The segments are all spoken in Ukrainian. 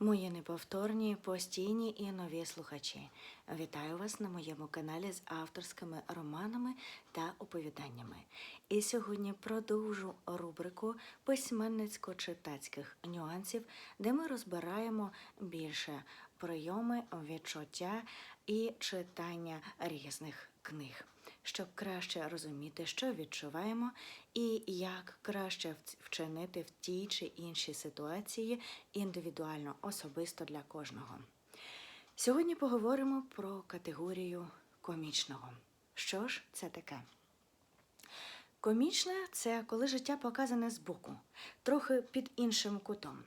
Мої неповторні, постійні і нові слухачі. Вітаю вас на моєму каналі з авторськими романами та оповіданнями. І сьогодні продовжу рубрику письменницько-читацьких нюансів, де ми розбираємо більше прийоми, відчуття і читання різних книг, щоб краще розуміти, що відчуваємо, і як краще вчинити в тій чи іншій ситуації індивідуально, особисто для кожного. Сьогодні поговоримо про категорію комічного. Що ж це таке? Комічне це коли життя показане збоку, трохи під іншим кутом.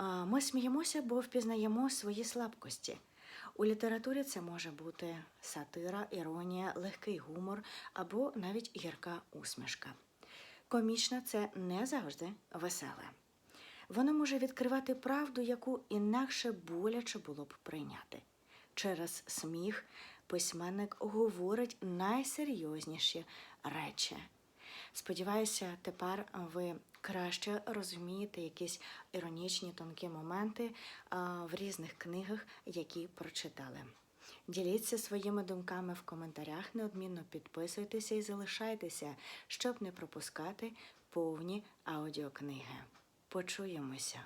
Ми сміємося, бо впізнаємо свої слабкості. У літературі це може бути сатира, іронія, легкий гумор або навіть гірка усмішка. Комічне це не завжди веселе. Воно може відкривати правду, яку інакше боляче було б прийняти. Через сміх письменник говорить найсерйозніші речі. Сподіваюся, тепер ви краще розумієте якісь іронічні тонкі моменти в різних книгах, які прочитали. Діліться своїми думками в коментарях, неодмінно підписуйтеся і залишайтеся, щоб не пропускати повні аудіокниги. Почуємося!